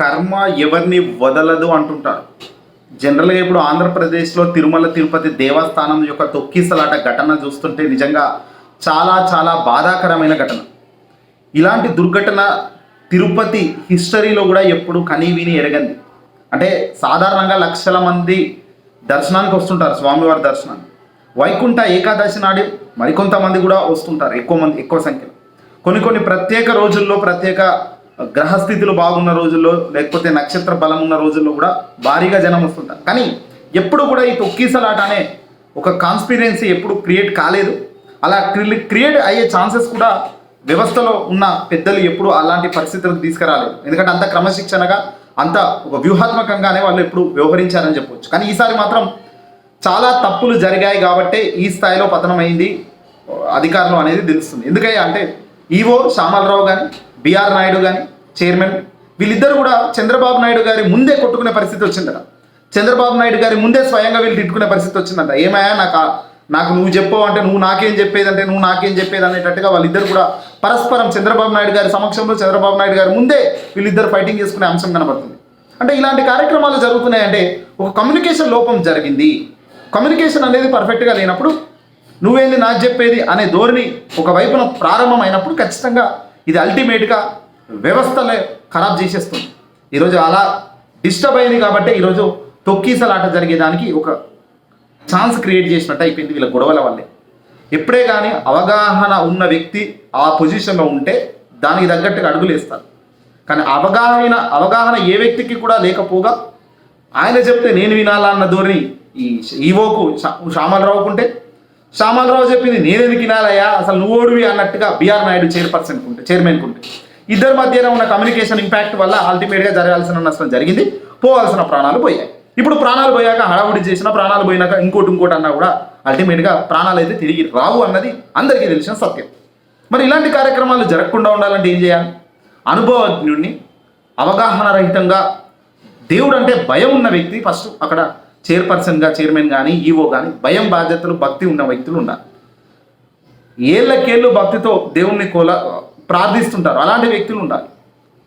కర్మ ఎవరిని వదలదు అంటుంటారు. జనరల్గా ఇప్పుడు ఆంధ్రప్రదేశ్లో తిరుమల తిరుపతి దేవస్థానం యొక్క తొక్కిసలాట ఘటన చూస్తుంటే నిజంగా చాలా చాలా బాధాకరమైన ఘటన. ఇలాంటి దుర్ఘటన తిరుపతి హిస్టరీలో కూడా ఎప్పుడు కనీవిని ఎరగంది. అంటే సాధారణంగా లక్షల మంది దర్శనానికి వస్తుంటారు స్వామివారి దర్శనానికి. వైకుంఠ ఏకాదశి నాడు మరికొంతమంది కూడా వస్తుంటారు ఎక్కువ మంది ఎక్కువ సంఖ్యలో. కొన్ని కొన్ని ప్రత్యేక రోజుల్లో ప్రత్యేక గ్రహస్థితులు బాగున్న రోజుల్లో లేకపోతే నక్షత్ర బలం ఉన్న రోజుల్లో కూడా భారీగా జనం వస్తుంటారు. కానీ ఎప్పుడు కూడా ఈ తొక్కీసలాట అనే ఒక కాన్స్పిరెన్సీ ఎప్పుడు క్రియేట్ కాలేదు. అలా క్రియేట్ అయ్యే ఛాన్సెస్ కూడా వ్యవస్థలో ఉన్న పెద్దలు ఎప్పుడు అలాంటి పరిస్థితులకు తీసుకురాలేదు. ఎందుకంటే అంత క్రమశిక్షణగా అంత ఒక వ్యూహాత్మకంగానే వాళ్ళు ఎప్పుడు వ్యవహరించారని చెప్పవచ్చు కానీ ఈసారి మాత్రం చాలా తప్పులు జరిగాయి కాబట్టే ఈ స్థాయిలో పతనమైంది అధికారులు అనేది తెలుస్తుంది. ఎందుకయ్యా అంటే ఈవో శ్యామలరావు కానీ బిఆర్ నాయుడు కానీ చైర్మన్ వీళ్ళిద్దరు కూడా చంద్రబాబు నాయుడు గారి ముందే కొట్టుకునే పరిస్థితి వచ్చిందట. చంద్రబాబు నాయుడు గారి ముందే స్వయంగా వీళ్ళు తిట్టుకునే పరిస్థితి వచ్చిందంట. ఏమయ్యా నాకు నాకు నువ్వు చెప్పవు అంటే నువ్వు నాకేం చెప్పేది అంటే నువ్వు నాకేం చెప్పేది అనేటట్టుగా వాళ్ళిద్దరు కూడా పరస్పరం చంద్రబాబు నాయుడు గారి సమక్షంలో చంద్రబాబు నాయుడు గారి ముందే వీళ్ళిద్దరు ఫైటింగ్ చేసుకునే అంశం కనబడుతుంది. అంటే ఇలాంటి కార్యక్రమాలు జరుగుతున్నాయంటే ఒక కమ్యూనికేషన్ లోపం జరిగింది. కమ్యూనికేషన్ అనేది పర్ఫెక్ట్గా లేనప్పుడు నువ్వేంది నాకు చెప్పేది అనే ధోరణి ఒక వైపున ప్రారంభమైనప్పుడు ఖచ్చితంగా ఇది అల్టిమేట్గా వ్యవస్థలే ఖరాబ్ చేసేస్తుంది. ఈరోజు అలా డిస్టర్బ్ అయింది కాబట్టి ఈరోజు తొక్కీసలాట జరిగేదానికి ఒక ఛాన్స్ క్రియేట్ చేసినట్టు అయిపోయింది వీళ్ళ గొడవల వల్లే. ఎప్పుడే కానీ అవగాహన ఉన్న వ్యక్తి ఆ పొజిషన్లో ఉంటే దానికి తగ్గట్టుగా అడుగులు వేస్తారు. కానీ అవగాహన అవగాహన ఏ వ్యక్తికి కూడా లేకపోగా ఆయన చెప్తే నేను వినాలా అన్న ధోరణి ఈ ఈవోకు శ్యామలరావుకుంటే శ్యామలరావు చెప్పింది నేనెందుకు వినాలయ్యా? అసలు నువ్వు ఓడివి అన్నట్టుగా బీఆర్ నాయుడు చైర్పర్సన్ ఉంటే చైర్మన్ ఉంటే ఇద్దరి మధ్యన ఉన్న కమ్యూనికేషన్ ఇంపాక్ట్ వల్ల అల్టిమేట్గా జరగాల్సిన నష్టం జరిగింది. పోవాల్సిన ప్రాణాలు పోయాయి. ఇప్పుడు ప్రాణాలు పోయాక హడావుడి చేసిన ప్రాణాలు పోయినాక ఇంకోటి ఇంకోటి అన్నా కూడా అల్టిమేట్గా ప్రాణాలు అయితే తిరిగి రావు అన్నది అందరికీ తెలిసిన సత్యం. మరి ఇలాంటి కార్యక్రమాలు జరగకుండా ఉండాలంటే ఏం చేయాలి? అనుభవజ్ఞుడిని అవగాహన రహితంగా దేవుడు అంటే భయం ఉన్న వ్యక్తి ఫస్ట్ అక్కడ చైర్పర్సన్గా చైర్మన్ కానీ ఈవో కానీ భయం బాధ్యతలు భక్తి ఉన్న వ్యక్తులు ఉన్నారు ఏళ్ళకేళ్ళు భక్తితో దేవుణ్ణి కోల ప్రార్థిస్తుంటారు. అలాంటి వ్యక్తులు ఉండాలి.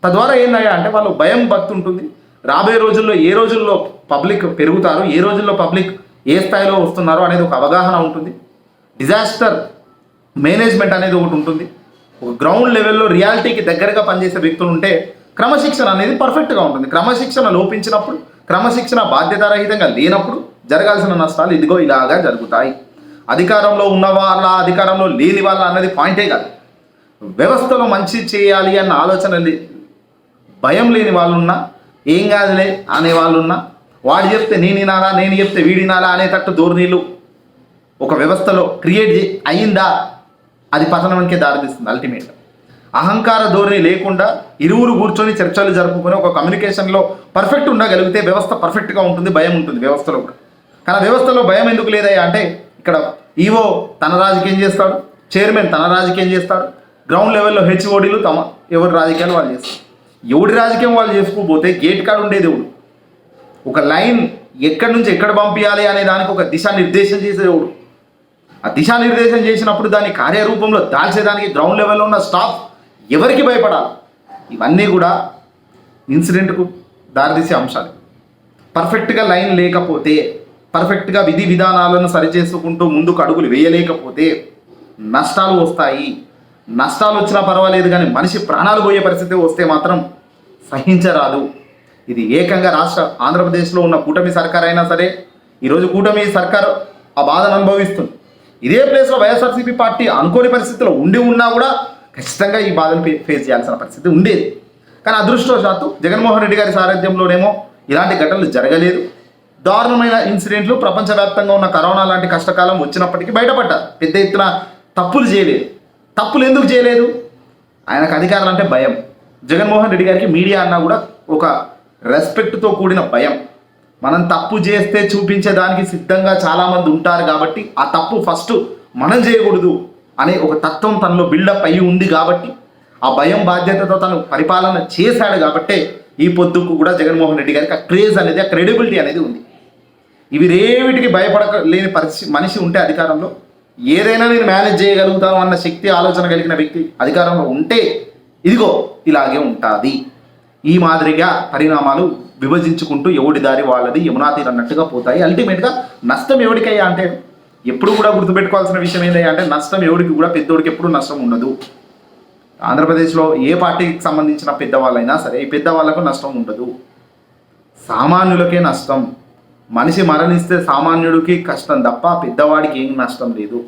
తద్వారా ఏందయ్యా అంటే వాళ్ళు భయం భక్తి ఉంటుంది. రాబోయే రోజుల్లో ఏ రోజుల్లో పబ్లిక్ పెరుగుతారు ఏ రోజుల్లో పబ్లిక్ ఏ స్థాయిలో వస్తున్నారో అనేది ఒక అవగాహన ఉంటుంది. డిజాస్టర్ మేనేజ్మెంట్ అనేది ఒకటి ఉంటుంది. ఒక గ్రౌండ్ లెవెల్లో రియాలిటీకి దగ్గరగా పనిచేసే వ్యక్తులు ఉంటే క్రమశిక్షణ అనేది పర్ఫెక్ట్గా ఉంటుంది. క్రమశిక్షణ లోపించినప్పుడు క్రమశిక్షణ బాధ్యతారహితంగా లేనప్పుడు జరగాల్సిన నష్టాలు ఇదిగో ఇలాగా జరుగుతాయి. అధికారంలో ఉన్న వాళ్ళ అధికారంలో లేని వాళ్ళ అన్నది పాయింటే కాదు. వ్యవస్థలో మంచి చేయాలి అన్న ఆలోచన భయం లేని వాళ్ళున్నా ఏం కాదులే అనే వాళ్ళున్నా వాడు చెప్తే నేను వినాలా నేను చెప్తే వీడినాలా అనేటట్టు ధోరణీలు ఒక వ్యవస్థలో క్రియేట్ అయిందా? అది పతనానికే దారితీస్తుంది అల్టిమేట్ అహంకార ధోరణి లేకుండా ఇరువురు కూర్చొని చర్చలు జరుపుకొని ఒక కమ్యూనికేషన్లో పర్ఫెక్ట్ ఉండగలిగితే వ్యవస్థ పర్ఫెక్ట్గా ఉంటుంది భయం ఉంటుంది వ్యవస్థలో కూడా. కానీ వ్యవస్థలో భయం ఎందుకు లేదయ్యా అంటే ఇక్కడ ఈవో తన రాజకీయం చేస్తాడు చైర్మన్ తన రాజకీయం చేస్తాడు గ్రౌండ్ లెవెల్లో హెచ్ఓడీలు తమ ఎవరి రాజకీయాలు వాళ్ళు చేస్తారు. ఎవడి రాజకీయం వాళ్ళు చేసుకోకపోతే గేట్ కాడ ఉండేది ఎవడు ఒక లైన్ ఎక్కడి నుంచి ఎక్కడ పంపించాలి అనే దానికి ఒక దిశానిర్దేశం చేసేవాడు ఆ దిశానిర్దేశం చేసినప్పుడు దాన్ని కార్యరూపంలో దాల్చేదానికి గ్రౌండ్ లెవెల్లో ఉన్న స్టాఫ్ ఎవరికి భయపడాలి? ఇవన్నీ కూడా ఇన్సిడెంట్కు దారితీసే అంశాలు. పర్ఫెక్ట్గా లైన్ లేకపోతే పర్ఫెక్ట్గా విధి విధానాలను సరిచేసుకుంటూ ముందుకు అడుగులు వేయలేకపోతే నష్టాలు వస్తాయి. నష్టాలు వచ్చినా పర్వాలేదు కానీ మనిషి ప్రాణాలు పోయే పరిస్థితి వస్తే మాత్రం సహించరాదు. ఇది ఏకంగా రాష్ట్ర ఆంధ్రప్రదేశ్లో ఉన్న కూటమి సర్కార్ అయినా సరే ఈరోజు కూటమి సర్కార్ ఆ బాధను అనుభవిస్తుంది. ఇదే ప్లేస్లో వైఎస్ఆర్సీపీ పార్టీ అనుకోని పరిస్థితిలో ఉండి ఉన్నా కూడా ఖచ్చితంగా ఈ బాధను ఫేస్ చేయాల్సిన పరిస్థితి ఉండేది. కానీ అదృష్టవశాత్తు జగన్మోహన్ రెడ్డి గారి సారథ్యంలోనేమో ఇలాంటి ఘటనలు జరగలేదు. దారుణమైన ఇన్సిడెంట్లు ప్రపంచవ్యాప్తంగా ఉన్న కరోనా లాంటి కష్టకాలం వచ్చినప్పటికీ బయటపడ్డారు. పెద్ద ఎత్తున తప్పులు చేయలేదు. తప్పులు ఎందుకు చేయలేదు? ఆయనకు అధికారులు అంటే భయం. జగన్మోహన్ రెడ్డి గారికి మీడియా అన్నా కూడా ఒక రెస్పెక్ట్తో కూడిన భయం. మనం తప్పు చేస్తే చూపించేదానికి సిద్ధంగా చాలామంది ఉంటారు కాబట్టి ఆ తప్పు ఫస్ట్ మనం చేయకూడదు. అనే ఒక తత్వం తనలో బిల్డప్ అయ్యి ఉంది కాబట్టి ఆ భయం బాధ్యతతో తను పరిపాలన చేశాడు కాబట్టే ఈ పొద్దుకు కూడా జగన్మోహన్ రెడ్డి గారికి ఆ క్రేజ్ అనేది ఆ క్రెడిబిలిటీ అనేది ఉంది. ఇవి రేవిటికి భయపడక లేని పరిస్థితి మనిషి ఉంటే అధికారంలో ఏదైనా నేను మేనేజ్ చేయగలుగుతాను అన్న శక్తి ఆలోచన కలిగిన వ్యక్తి అధికారంలో ఉంటే ఇదిగో ఇలాగే ఉంటుంది. ఈ మాదిరిగా పరిణామాలు విభజించుకుంటూ ఎవడి దారి వాళ్ళది యమునా తీరు అన్నట్టుగా పోతాయి. అల్టిమేట్గా నష్టం ఎవరికయ్యా అంటే ఎప్పుడు కూడా గుర్తుపెట్టుకోవాల్సిన విషయం ఏంటంటే అంటే నష్టం ఎవరికి కూడా పెద్దోడికి ఎప్పుడు నష్టం ఉండదు. ఆంధ్రప్రదేశ్లో ఏ పార్టీకి సంబంధించిన పెద్దవాళ్ళైనా సరే ఈ పెద్దవాళ్ళకు నష్టం ఉండదు. సామాన్యులకే నష్టం. మనిషి మరణిస్తే సామాన్యుడికి కష్టం తప్ప పెద్దవాడికి ఏం నష్టం లేదు.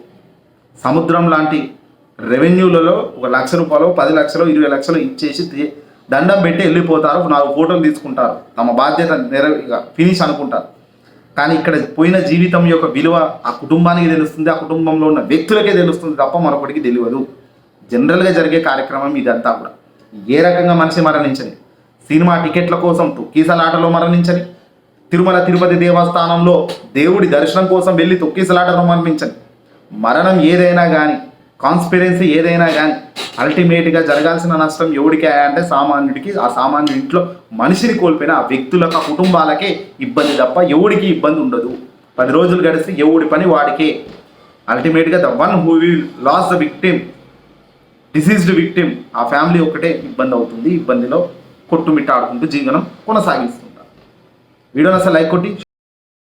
సముద్రం లాంటి రెవెన్యూలలో ఒక లక్ష రూపాయలు పది లక్షలు ఇరవై లక్షలు ఇచ్చేసి దండం పెట్టి వెళ్ళిపోతారు నాలుగు ఫోటోలు తీసుకుంటారు. తమ బాధ్యత నెరవేగా ఫినిష్ అనుకుంటారు. కానీ ఇక్కడ పోయిన జీవితం యొక్క విలువ ఆ కుటుంబానికి తెలుస్తుంది ఆ కుటుంబంలో ఉన్న వ్యక్తులకే తెలుస్తుంది తప్ప మరొకటికి తెలియదు. జనరల్గా జరిగే కార్యక్రమం ఇదంతా కూడా. ఏ రకంగా మనిషి మరణించని సినిమా టికెట్ల కోసం తొక్కీసలాటలో మరణించని తిరుమల తిరుపతి దేవస్థానంలో దేవుడి దర్శనం కోసం వెళ్ళి తొక్కీసలాటలో మరణించని మరణం ఏదైనా కానీ కాన్స్పిరెన్సీ ఏదైనా కానీ అల్టిమేట్గా జరగాల్సిన నష్టం ఎవడికి అంటే సామాన్యుడికి. ఆ సామాన్యుడి ఇంట్లో మనిషిని కోల్పోయిన ఆ వ్యక్తులకు ఆ కుటుంబాలకే ఇబ్బంది తప్ప ఎవడికి ఇబ్బంది ఉండదు. పది రోజులు గడిస్తే ఎవడి పని వాడికే. అల్టిమేట్గా the one who will lose the victim deceased victim ఆ ఫ్యామిలీ ఒకటే ఇబ్బంది అవుతుంది. ఇబ్బందిలో కొట్టుమిట్టాడుకుంటూ జీవనం కొనసాగిస్తుంటారు. వీడియోని అసలు లైక్ కొట్టి